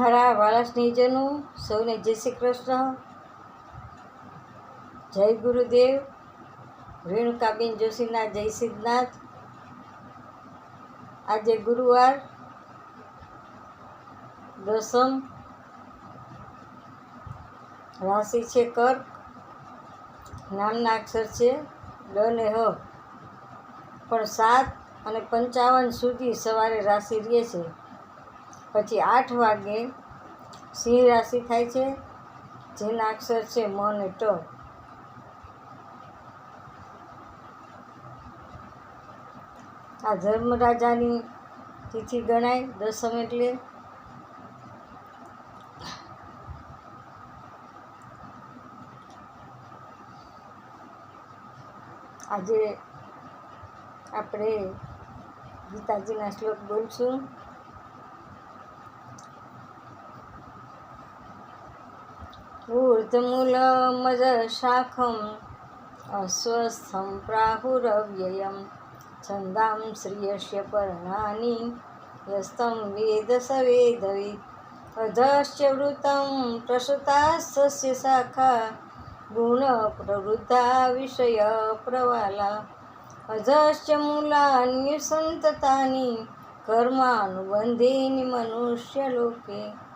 મારા વાલા સ્નેહજનો, સૌને જય શ્રી કૃષ્ણ. જય ગુરુદેવ. રેણુકાબેન જોશીના જય સિદ્ધનાથ. આજે ગુરુવાર દસમ રાશિ છે કર્ક. નામના અક્ષર છે ડ ને હ. પણ સાત અને પંચાવન સુધી સવારે રાશિ રહે છે. પછી આઠ વાગે સિંહ રાશિ થાય છે, જેના અક્ષર છે મ અને ટ. આ ધર્મરાજાની તિથિ ગણાય, દસમ એટલે. આજે આપણે ગીતાજીના શ્લોક બોલશું. ऊर्ध्वमूलमजशाखम् अस्वस्थं प्राहुरव्ययं। छन्दां श्रियस्य पर्णानि यस्तं वेद स वेदवी। अधश्च वृतं प्रसृतास्तस्य शाखा गुणप्रवृद्धा विषयप्रवाला अधश्च मूलान्यसन्ततानि कर्मानुबन्धीनि मनुष्यलोके।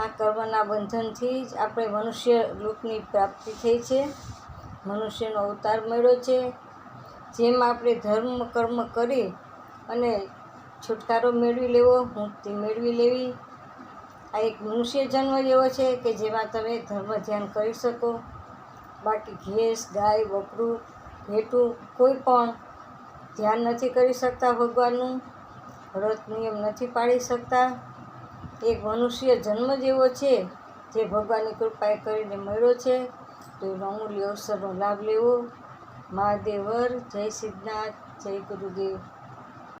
આ કર્મના બંધનથી જ આપણે મનુષ્ય લોકની પ્રાપ્તિ થઈ છે. મનુષ્યનો અવતાર મળ્યો છે. જેમ આપણે ધર્મ, કર્મ કરી અને છુટકારો મેળવી લેવો, મુક્તિ મેળવી લેવી, આ એક મનુષ્ય જન્મ એવો છે કે જેમાં તમે ધર્મ ધ્યાન કરી શકો. બાકી ઘેસ, ગાય બકરું ભેટું કોઈ પણ ધ્યાન નથી કરી શકતા ભગવાનનું. વ્રત નિયમ નથી પાડી શકતા. એક મનુષ્ય જન્મ જેવો છે. જે ભગવાનની કૃપાએ કરીને મળ્યો છે. તો એનો અમૂલ્ય અવસરનો લાભ લેવો. મહાદેવર જય સિદ્ધનાથ, જય ગુરુદેવ.